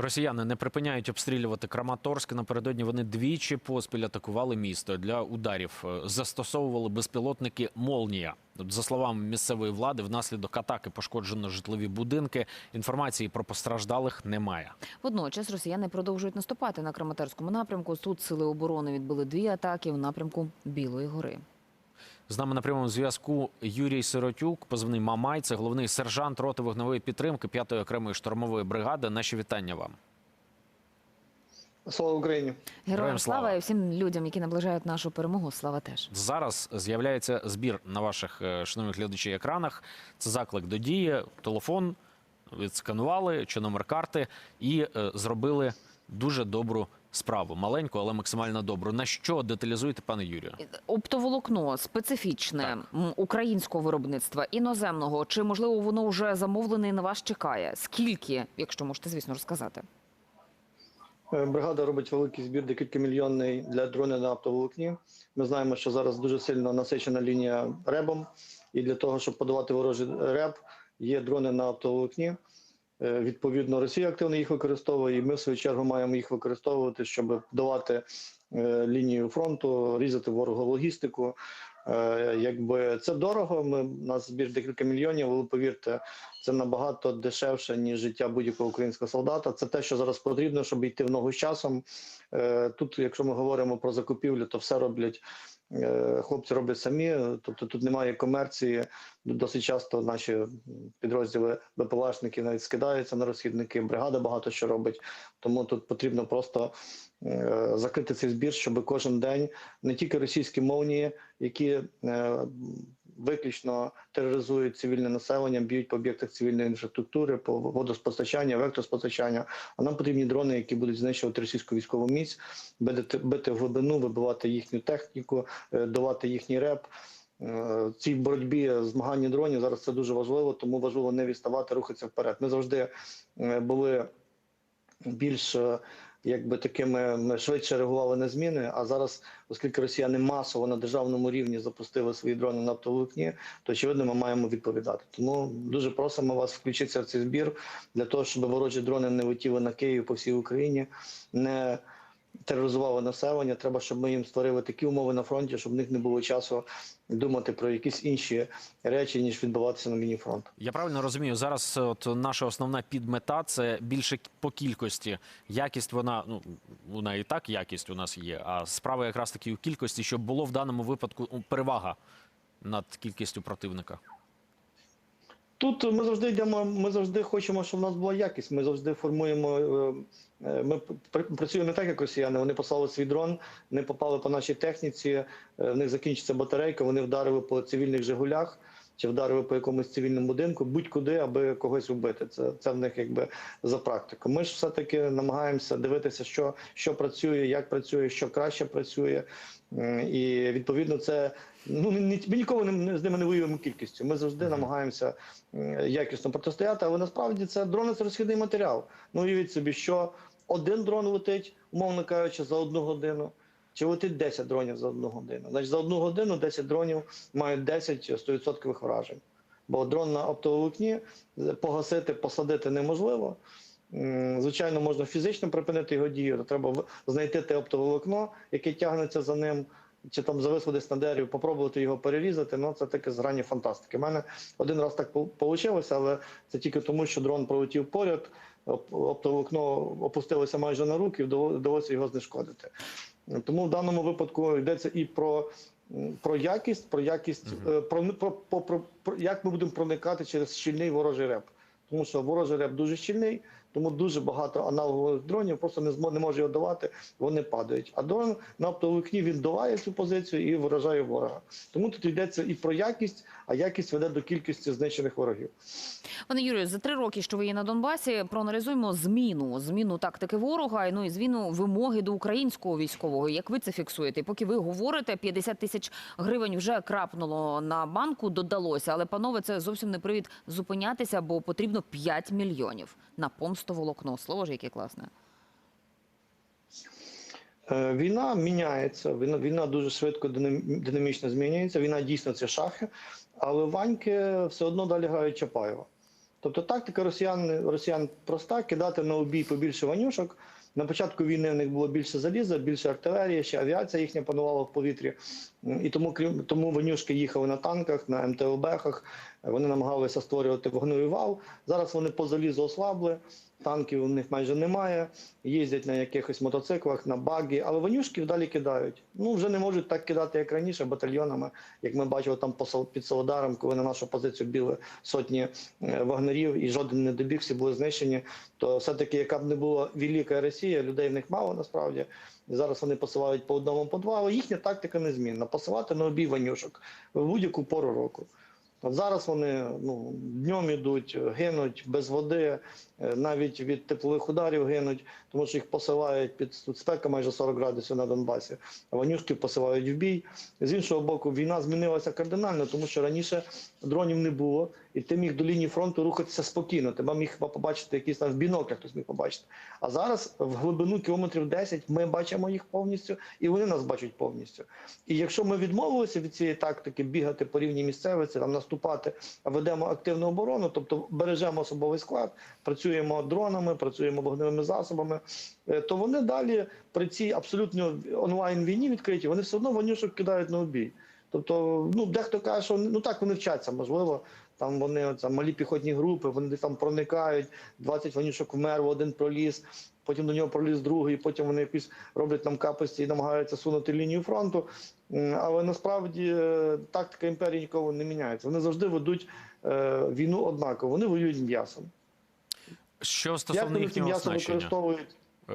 Росіяни не припиняють обстрілювати Краматорськ. Напередодні вони двічі поспіль атакували місто. Для ударів е, застосовували безпілотники Молнія. За словами місцевої влади, внаслідок атаки пошкоджено житлові будинки. Інформації про постраждалих немає. Водночас росіяни продовжують наступати на Краматорському напрямку. Тут сили оборони відбили дві атаки в напрямку Білої гори. З нами на прямому зв'язку Юрій Сиротюк, позивний Мамай. Це головний сержант роти вогневої підтримки 5-ї окремої штурмової бригади. Наші вітання вам. Слава Україні! Героям слава. і всім людям, які наближають нашу перемогу. Слава теж. Зараз з'являється збір на ваших е, шановних глядачів екранах. Це заклик до дії, телефон відсканували чи номер карти і е, зробили дуже добру справу. Маленьку, але максимально добру. На що деталізуєте, пане Юрію? Оптоволокно специфічне Так. м, українського виробництва, іноземного. Чи можливо воно вже замовлене і на вас чекає? Скільки, якщо можете, звісно, розказати? Е, Бригада робить великий збір, декілька мільйонний для дронів на оптоволокні. Ми знаємо, що зараз дуже сильно насичена лінія ребом, і для того, щоб подавати ворожий реб, є дрони на оптоволокні. Е, Відповідно, Росія активно їх використовує, і ми в свою чергу маємо їх використовувати, щоб давати е, лінію фронту, різати ворогу логістику. Е, Якби це дорого. Ми нас збір декілька мільйонів, але повірте, це набагато дешевше ніж життя будь-якого українського солдата. Це те, що зараз потрібно, щоб йти в ногу з часом. Тут, якщо ми говоримо про закупівлю, то все роблять. Е, Хлопці роблять самі, тобто тут немає комерції. Досить часто наші підрозділи БПЛАшники навіть скидаються на розхідники. Бригада багато що робить. Тому тут потрібно просто е, закрити цей збір, щоб кожен день не тільки російські мовні, які е, виключно тероризують цивільне населення, б'ють по об'єктах цивільної інфраструктури, по водоспостачання, електроспостачання. А нам потрібні дрони, які будуть знищувати російську військову міць, бити, бити в глибину, вибивати їхню техніку, е, давати їхній реп. Е, цій боротьбі змагання дронів зараз це дуже важливо, тому важливо не відставати, рухатися вперед. Ми завжди е, були більш якби такими ми швидше реагували на зміни. А зараз, оскільки росіяни масово на державному рівні запустили свої дрони на оптоволокні, то очевидно ми маємо відповідати. Тому дуже просимо вас включитися в цей збір для того, щоб ворожі дрони не летіли на Київ по всій Україні, не тероризували населення. Треба, щоб ми їм створили такі умови на фронті, щоб в них не було часу думати про якісь інші речі, ніж відбуватися на лінії фронту. Я правильно розумію, зараз е, от наша основна підмета це більше по кількості. Якість вона ну вона і так якість у нас є. А справа якраз таки у кількості, щоб було в даному випадку перевага над кількістю противника. Тут ми завжди йдемо. Ми завжди хочемо, щоб в нас була якість. Ми завжди формуємо. е, е, Ми працюємо не так, як росіяни. Вони послали свій дрон, не попали по нашій техніці. е, В них закінчиться батарейка. Вони вдарили по цивільних Жигулях чи вдарили по якомусь цивільному будинку, будь-куди, аби когось вбити. Це це в них якби за практику. Ми ж все таки намагаємося дивитися, що, що працює, як працює, що краще працює. І відповідно це ну ми ніколи не- з ними не воюємо кількістю. Ми завжди намагаємося якісно протистояти, але насправді це дрони це розхідний матеріал. Ну уявіть собі, що один дрон летить, умовно кажучи, за одну годину. Чи летить 10 дронів за одну годину? Значить, за одну годину 10 дронів мають 10 100% вражень. Бо дрон на оптоволокні погасити, посадити неможливо. Звичайно, можна фізично припинити його дію. Треба знайти те оптоволокно, яке тягнеться за ним, чи там зависло десь на дереві, попробувати його перерізати. Ну це таке з грані фантастики. У мене один раз так вийшло, але це тільки тому, що дрон пролетів поряд, оп- оптоволокно опустилося майже на руки, і вдало- вдалося його знешкодити. Тому в даному випадку йдеться і про. Про якість, про якість, про, про, про, про, про як ми будемо проникати через щільний ворожий реп. Тому що ворожий реп дуже щільний, тому дуже багато аналогових дронів просто не не може його давати, вони падають. А дрон на оптоволокні він долає цю позицію і вражає ворога. Тому тут йдеться і про якість, а якість веде до кількості знищених ворогів. Пане Юрію, за три роки, що ви є на Донбасі, проаналізуємо зміну, зміну тактики ворога, ну і зміну вимоги до українського військового. Як ви це фіксуєте? Поки ви говорите, 50 тисяч гривень вже крапнуло на банку, додалося. Але панове, це зовсім не привід зупинятися, бо потрібно 5 мільйонів на помстоволокно. Слово ж яке класне. Е, Війна міняється. Війна, війна дуже швидко динамічно змінюється. Війна дійсно це шахи, але ваньки все одно далі грають Чапаєва. Тобто тактика росіян, росіян проста кидати на обій побільше ванюшок. На початку війни в них було більше заліза, більше артилерії, ще авіація їхня панувала в повітрі. І тому крім тому ванюшки їхали на танках, на МТЛБхах. Вони намагалися створювати вогневий вал. Зараз вони по залізу ослабли. Танків у них майже немає. Їздять на якихось мотоциклах, на багі, але ванюшків далі кидають. Ну вже не можуть так кидати, як раніше, батальйонами, як ми бачили там під Солодаром, коли на нашу позицію біли сотні е, вагнерів і жоден не добіг, всі були знищені. То все-таки, яка б не була велика Росія, людей в них мало насправді. Зараз вони посилають по одному по два, але їхня тактика незмінна посилати на обій ванюшок в будь-яку пору року. От зараз вони ну, днем ідуть, гинуть без води, навіть від теплових ударів гинуть, тому що їх посилають під тут спека майже 40 градусів на Донбасі. А ванюшки посилають в бій. З іншого боку, війна змінилася кардинально, тому що раніше дронів не було, і ти міг до лінії фронту рухатися спокійно. Тебе міг побачити якісь там в біноклях, хтось міг побачити. А зараз в глибину кілометрів 10 ми бачимо їх повністю, і вони нас бачать повністю. І якщо ми відмовилися від цієї тактики бігати по рівній місцевості, там наступати, а ведемо активну оборону, тобто бережемо особовий склад, працюємо дронами, працюємо вогневими засобами, е, то вони далі при цій абсолютно онлайн війні відкриті, вони все одно вонюшок кидають на обій. Тобто, ну дехто каже, що ну так вони вчаться, можливо. Там вони оце, малі піхотні групи, вони десь там проникають, 20 вонючок вмер, один проліз, потім до нього проліз другий, потім вони якісь роблять там капості і намагаються сунути лінію фронту. Але насправді е, тактика імперії ніколи не міняється. Вони завжди ведуть е, війну однаково. Вони воюють м'ясом. Що стосовно їхнього м'ясо оснащення? використовують? Е,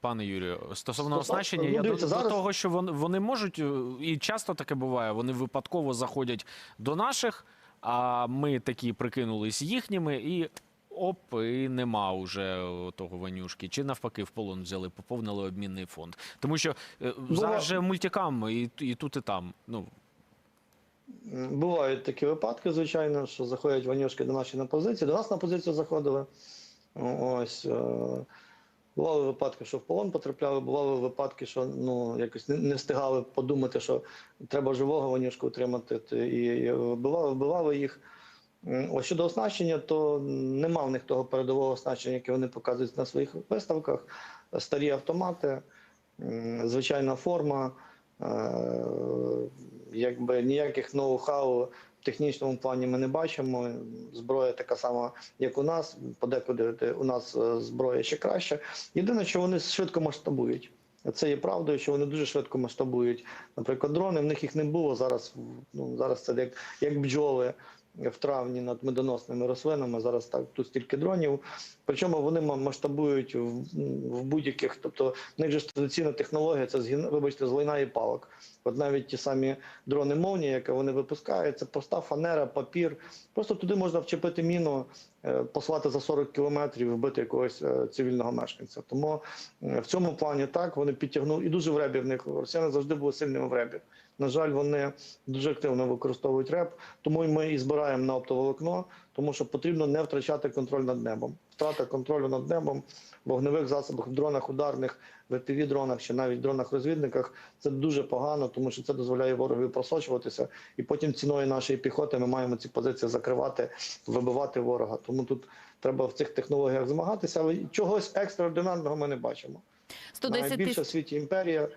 Пане Юрію, стосовно Стосов- оснащення, ну, я дивіться, до, до зараз- того, що вони, вони можуть, е, і часто таке буває, вони випадково заходять до наших, а ми такі прикинулись їхніми, і оп, і нема уже того ванюшки. Чи навпаки в полон взяли, поповнили обмінний фонд. Тому що е, зараз же мультикам і, і тут, і там. Ну, Бувають такі випадки, звичайно, що заходять ванюшки до нашої на позиції. До нас на позицію заходили. Ось. е, Бували випадки, що в полон потрапляли, бували випадки, що ну, якось не, встигали подумати, що треба живого ванюшку і, і вбивали, вбивали їх. Ось щодо оснащення, то нема в них того передового оснащення, яке вони показують на своїх виставках. Старі автомати, звичайна форма, е, якби ніяких ноу-хау технічному плані ми не бачимо. Зброя така сама, як у нас. Подекуди у нас е, зброя ще краще. Єдине, що вони швидко масштабують. Це є правдою, що вони дуже швидко масштабують. Наприклад, дрони в них їх не було зараз. Ну зараз це як, як бджоли в травні над медоносними рослинами. Зараз так тут стільки дронів. Причому вони масштабують в, в будь-яких, тобто в них же традиційна технологія, це вибачте, з лайна і палок. От навіть ті самі дрони мовні, які вони випускають, це проста фанера, папір. Просто туди можна вчепити міну, послати за 40 кілометрів, вбити якогось е, цивільного мешканця. Тому е, в цьому плані так вони підтягнули і дуже в ребі в них. Росіяни завжди були сильними в ребі. На жаль, вони дуже активно використовують реп, тому ми і збираємо на оптоволокно, тому що потрібно не втрачати контроль над небом. Втрата контролю над небом вогневих засобах, в дронах ударних, в дронах чи навіть дронах-розвідниках це дуже погано, тому що це дозволяє ворогові просочуватися, і потім ціною нашої піхоти ми маємо ці позиції закривати, вибивати ворога. Тому тут треба в цих технологіях змагатися, але чогось екстраординарного ми не бачимо. 110 Найбільша в світі імперія.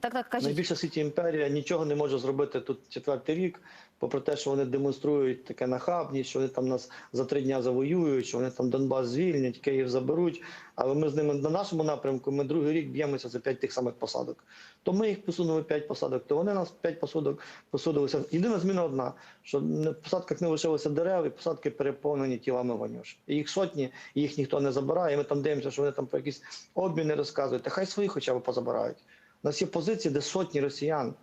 Так, так, кажіть. Найбільша в світі імперія нічого не може зробити тут четвертий рік, попри те, що вони демонструють таке нахабність, що вони там нас за три дня завоюють, що вони там Донбас звільнять, Київ заберуть. Але ми з ними на нашому напрямку ми другий рік б'ємося за п'ять тих самих посадок. То ми їх посунули п'ять посадок, то вони нас п'ять посадок посудилися. Єдина зміна одна, що на посадках не лишилося дерев, і посадки переповнені тілами ванюш. І їх сотні, їх ніхто не забирає. І ми там дивимося, що вони там про якісь обміни розказують. Та хай свої хоча б позабирають. У нас є позиції, де сотні росіян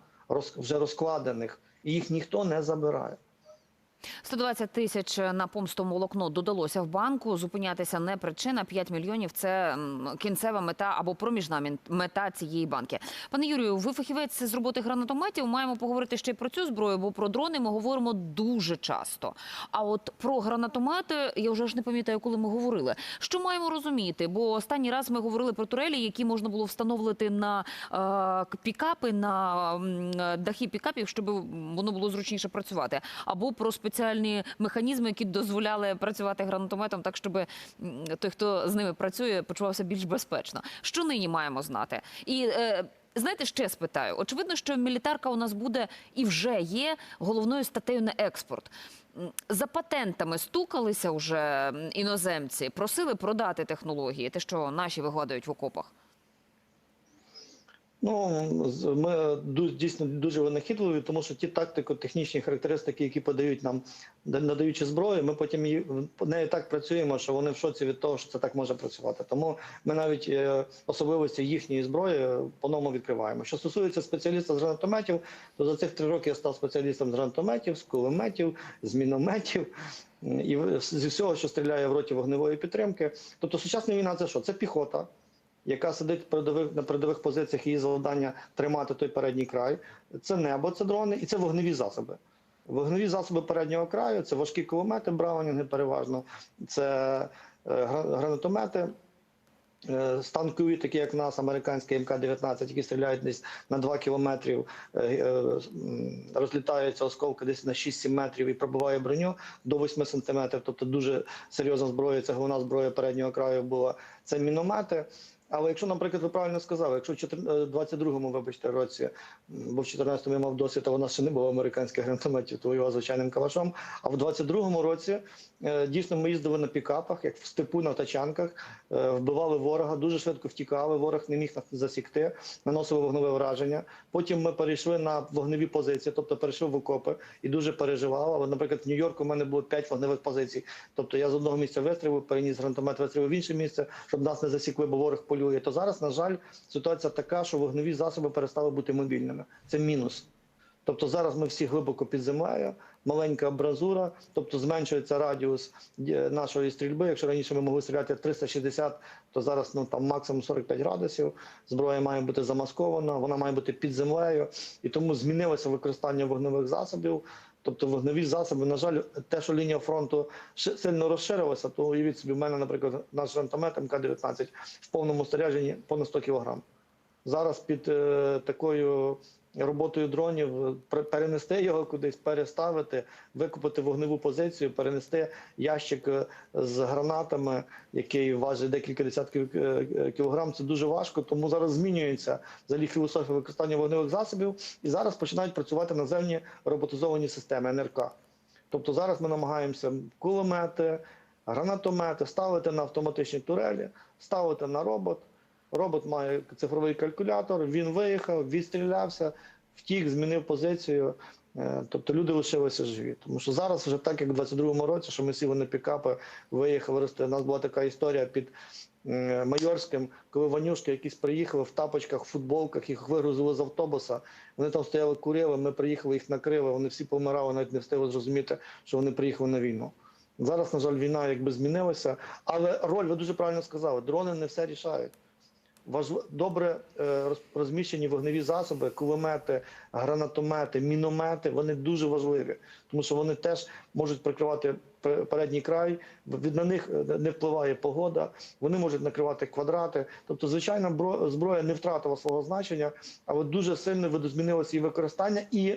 вже розкладених, і їх ніхто не забирає. 120 тисяч на помсту волокно додалося в банку. Зупинятися не причина. 5 мільйонів – це кінцева мета або проміжна мета цієї банки. Пане Юрію, ви фахівець з роботи гранатометів. Маємо поговорити ще й про цю зброю, бо про дрони ми говоримо дуже часто. А от про гранатомети я вже ж не пам'ятаю, коли ми говорили. Що маємо розуміти? Бо останній раз ми говорили про турелі, які можна було встановити на е, пікапи, на м, дахи пікапів, щоб воно було зручніше працювати, або про спеціальні спеціальні механізми, які дозволяли працювати гранатометом, так щоб той, хто з ними працює, почувався більш безпечно. Що нині маємо знати? І е, знаєте, ще спитаю. Очевидно, що мілітарка у нас буде і вже є головною статтею на експорт. За патентами стукалися вже іноземці, просили продати технології, те, що наші вигадують в окопах. Ну ми дійсно дуже винахідливі, тому що ті тактико-технічні характеристики, які подають нам, надаючи зброю, ми потім її неї так працюємо, що вони в шоці від того, що це так може працювати. Тому ми навіть е, особливості їхньої зброї по-новому відкриваємо. Що стосується спеціаліста з гранатометів, то за цих три роки я став спеціалістом з гранатометів, з кулеметів, з мінометів. І зі всього, що стріляє в роті вогневої підтримки. Тобто сучасна війна це що? Це піхота, яка сидить передових, на передових позиціях, її завдання тримати той передній край. Це небо, це дрони і це вогневі засоби. Вогневі засоби переднього краю це важкі кулемети, браунінги переважно, це е, гра- гранатомети. е, Станкові, такі як нас, американські МК-19, які стріляють десь на 2 кілометрів, е, розлітаються осколки десь на 6-7 метрів і пробиває броню до 8 сантиметрів. Тобто дуже серйозна зброя. Це головна зброя переднього краю була. Це міномети. Але якщо, наприклад, ви правильно сказали, якщо в 14 22-му, вибачте, році, бо в 14-му я мав досвід, а у нас ще не було американських гранатометів, то воював звичайним калашом. А в 22-му році е, дійсно ми їздили на пікапах, як в степу на тачанках, е, вбивали ворога, дуже швидко втікали. Ворог не міг нас засікти, наносили вогневе враження. Потім ми перейшли на вогневі позиції, тобто перейшли в окопи і дуже переживав. Але, наприклад, в Нью-Йорку в мене було 5 вогневих позицій. Тобто я з одного місця вистрілив, переніс гранатомет, вистрілив в інше місце, щоб нас не засікли, бо ворог полює. То зараз, на жаль, ситуація така, що вогневі засоби перестали бути мобільними. Це мінус. Тобто зараз ми всі глибоко під землею, маленька абразура, тобто зменшується радіус е, нашої стрільби. Якщо раніше ми могли стріляти 360, то зараз ну там максимум 45 градусів. Зброя має бути замаскована, вона має бути під землею, і тому змінилося використання вогневих засобів. Тобто вогневі засоби, на жаль, те, що лінія фронту сильно розширилася, то уявіть собі, в мене, наприклад, наш гранатомет МК-19 в повному снарядженні понад 100 кілограм. Зараз під е, такою роботою дронів перенести його кудись, переставити, викупити вогневу позицію, перенести ящик е, з гранатами, який важить декілька десятків е, е, кілограм. Це дуже важко. Тому зараз змінюється взагалі філософія використання вогневих засобів, і зараз починають працювати наземні роботизовані системи НРК. Тобто зараз ми намагаємося кулемети, гранатомети ставити на автоматичні турелі, ставити на робот. Робот має цифровий калькулятор, він виїхав, відстрілявся, втік, змінив позицію. Е, Тобто люди лишилися живі. Тому що зараз вже так, як в 22-му році, що ми сіли на пікапи, виїхали. У нас була така історія під е, Майорським, коли Ванюшки якісь приїхали в тапочках, в футболках, їх вигрузили з автобуса. Вони там стояли, курили, ми приїхали, їх накрили, вони всі помирали, навіть не встигли зрозуміти, що вони приїхали на війну. Зараз, на жаль, війна якби змінилася, але роль, ви дуже правильно сказали, дрони не все рішають. Важв... Добре е, розміщені вогневі засоби, кулемети, гранатомети, міномети вони дуже важливі, тому що вони теж можуть прикривати передній край. Від на них е, не впливає погода. Вони можуть накривати квадрати. Тобто, звичайна бро- зброя не втратила свого значення, але дуже сильно видозмінилося її використання. І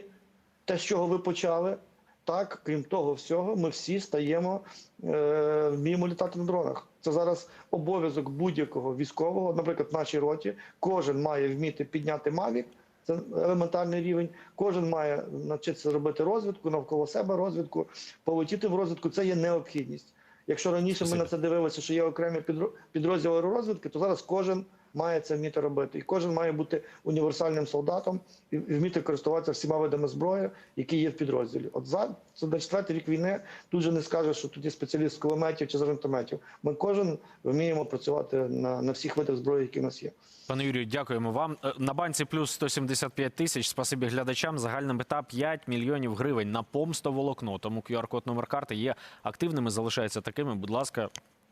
те, з чого ви почали, так, крім того всього, ми всі стаємо, е, вміємо літати на дронах. Це зараз обов'язок будь-якого військового, наприклад, в нашій роті. Кожен має вміти підняти мавік, це елементарний рівень. Кожен має навчитися робити розвідку, навколо себе розвідку, полетіти в розвідку. Це є необхідність. Якщо раніше ми на це дивилися, що є окремі підро- підрозділи розвідки, то зараз кожен має це вміти робити. І кожен має бути універсальним солдатом і вміти користуватися всіма видами зброї, які є в підрозділі. От за це на четвертий рік війни тут же не скажеш, що тут є спеціаліст з кулеметів чи з гранатометів. Ми кожен вміємо працювати на, на всіх видах зброї, які в нас є. Пане Юрію, дякуємо вам. Е, На банці плюс 175 тисяч. Спасибі глядачам. Загальна мета 5 мільйонів гривень на помстоволокно. Тому QR-код номер карти є активними, залишаються такими. Будь ласка.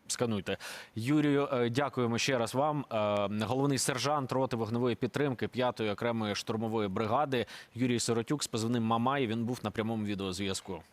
Скануйте Юрію. е, Дякуємо ще раз вам. Е, Головний сержант роти вогневої підтримки 5-ї окремої штурмової бригади Юрій Сиротюк з позивним Мамай. Він був на прямому відеозв'язку.